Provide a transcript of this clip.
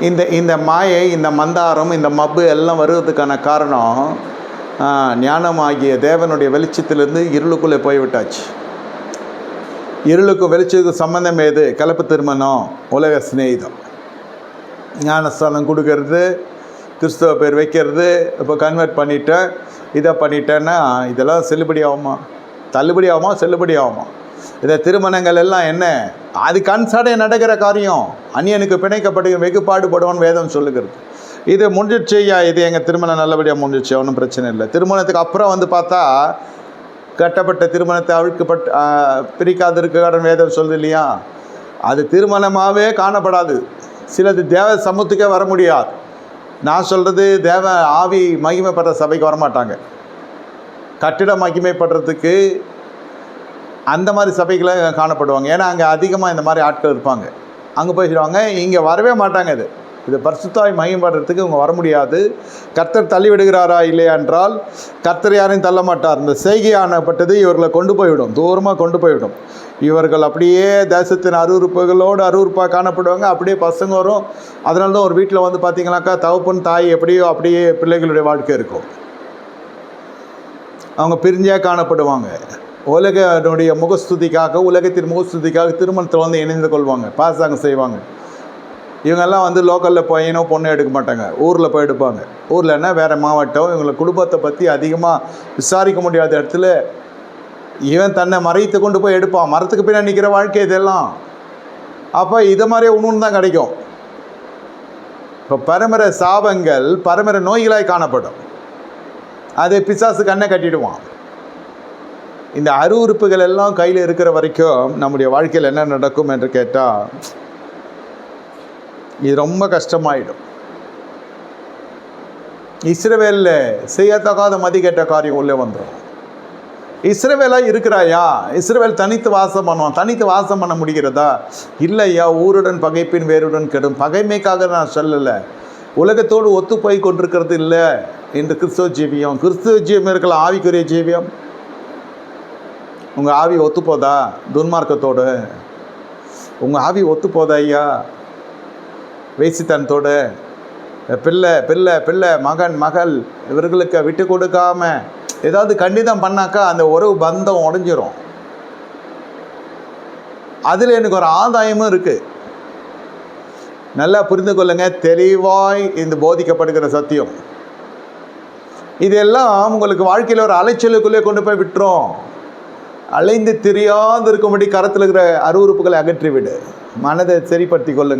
இந்த இந்த மாயை இந்த மந்தாரம் இந்த மப்பு எல்லாம் வருவதுக்கான காரணம் ஞானமாகிய தேவனுடைய வெளிச்சத்திலிருந்து இருளுக்குள்ளே போய்விட்டாச்சு. இருளுக்கும் வெளிச்சத்துக்கும் சம்மந்தம் ஏது கலப்பு திருமணம் உலக சிநேகிதம். ஞானஸ்தானம் கொடுக்கறது கிறிஸ்தவ பேர் வைக்கிறது இப்போ கன்வெர்ட் பண்ணிட்டேன் இதை பண்ணிட்டேன்னா இதெல்லாம் செல்லுபடி ஆகுமா தள்ளுபடி ஆகுமா செல்லுபடி ஆகுமா இதை திருமணங்கள் எல்லாம் என்ன? அது கண்சாடை நடக்கிற காரியம். அந்நியனுக்கு பிணைக்கப்படுகிற வெகு பாடுபடுவான் வேதம் சொல்லுகிறது. இது முடிஞ்சிடுச்சையா இது எங்கள் திருமணம் நல்லபடியாக முடிஞ்சிச்சு ஒன்றும் பிரச்சனை இல்லை. திருமணத்துக்கு அப்புறம் வந்து பார்த்தா கட்டப்பட்ட திருமணத்தை அழுக்கப்பட்டு ஆ, பிரிக்காதிருக்க வேதம் சொல்லுது இல்லையா? அது திருமணமாகவே காணப்படாது. சிலது தேவ சமூகத்துக்கே வர முடியாது. நான் சொல்கிறது தேவ ஆவி மகிமைப்படுற சபைக்கு வரமாட்டாங்க. கட்டிடம் மகிமைப்படுறதுக்கு அந்த மாதிரி சபைகளை காணப்படுவாங்க. ஏன்னா அங்கே அதிகமாக இந்த மாதிரி ஆட்கள் இருப்பாங்க. அங்கே போய் சொல்லுவாங்க இங்கே வரவே மாட்டாங்க இது. இது பரிசுத்தாய் மகிமைப்படுறதுக்கு இவங்க வர முடியாது. கர்த்தர் தள்ளிவிடுகிறாரா இல்லையா என்றால் கர்த்தர் யாரையும் தள்ள மாட்டார். இந்த செய்கையானப்பட்டது இவர்களை கொண்டு போய்விடும். தூரமாக கொண்டு போய்விடும். இவர்கள் அப்படியே தேசத்தின் அருவறுப்புகளோடு அருவறுப்பாக காணப்படுவாங்க. அப்படியே பசங்க வரும். அதனால தான் ஒரு வீட்டில் வந்து பார்த்தீங்கன்னாக்கா தகப்பன் தாய் எப்படியோ அப்படியே பிள்ளைகளுடைய வாழ்க்கை இருக்கும். அவங்க பிரிஞ்சே காணப்படுவாங்க. உலகனுடைய முகஸ்துதிக்காக உலகத்தின் முகஸ்துதிக்காக திருமணத்தில் வந்து இணைந்து கொள்வாங்க பாசாங்க செய்வாங்க. இவங்கெல்லாம் வந்து லோக்கலில் பையனோ பொண்ணோ எடுக்க மாட்டாங்க. ஊரில் போய் எடுப்பாங்க. ஊர்லன்னா வேறு மாவட்டம். இவங்களை குடும்பத்தை பற்றி அதிகமாக விசாரிக்க முடியாத இடத்துல இவன் தன்னை மறைத்து கொண்டு போய் எடுப்பான். மரத்துக்கு பின்னாடி நிற்கிற வாழ்க்கை இதெல்லாம். அப்போ இதை மாதிரியே ஒன்று தான் கிடைக்கும். இப்போ பரம்பரை சாபங்கள் பரம்பரை நோய்களாய் காணப்படும். அது பிசாசு கண்ணை கட்டிடுவான். இந்த அருவுறுப்புகள் எல்லாம் கையில் இருக்கிற வரைக்கும் நம்முடைய வாழ்க்கையில் என்ன நடக்கும் என்று கேட்டால் இது ரொம்ப கஷ்டமாயிடும். இஸ்ரவேலில் செய்யத்தகாத கேட்ட காரியம் உள்ளே வந்துடும் இஸ்ரவேலாக இருக்கிறாயா? இஸ்ரவேல் தனித்து வாசம் பண்ணுவான். தனித்து வாசம் பண்ண முடிகிறதா? இல்லையா ஊருடன் பகைப்பின் வேருடன் கெடும். பகைமைக்காக நான் சொல்லலை. உலகத்தோடு ஒத்து போய் கொண்டிருக்கிறது இல்லை என்று கிறிஸ்தவ ஜீவியம். கிறிஸ்தவ ஜீவியம் இருக்கலாம் ஆவிக்குரிய ஜீவியம். உங்கள் ஆவி ஒத்துப்போதா? துன்மார்க்கத்தோடு. உங்கள் ஆவி ஒத்துப்போதா ஐயா? வேசித்தனத்தோடு. பிள்ளை பிள்ளை பிள்ளை மகன் மகள் இவர்களுக்கு விட்டு கொடுக்காம ஏதாவது கண்டிதம் பண்ணாக்கா அந்த உறவு பந்தம் உடஞ்சிரும். அதில் எனக்கு ஒரு ஆதாயமும் இருக்குது நல்லா புரிந்து கொள்ளுங்க. தெளிவாய் இந்த போதிக்கப்படுகிற சத்தியம். இதெல்லாம் உங்களுக்கு வாழ்க்கையில் ஒரு அலைச்சலுக்குள்ளே கொண்டு போய் விட்டுரும். அலைந்து தெரியாது இருக்கும்படி கரத்தில் இருக்கிற அருவறுப்புகளை அகற்றிவிடு. மனதை சரிப்படுத்தி கொள்ளுங்கள்.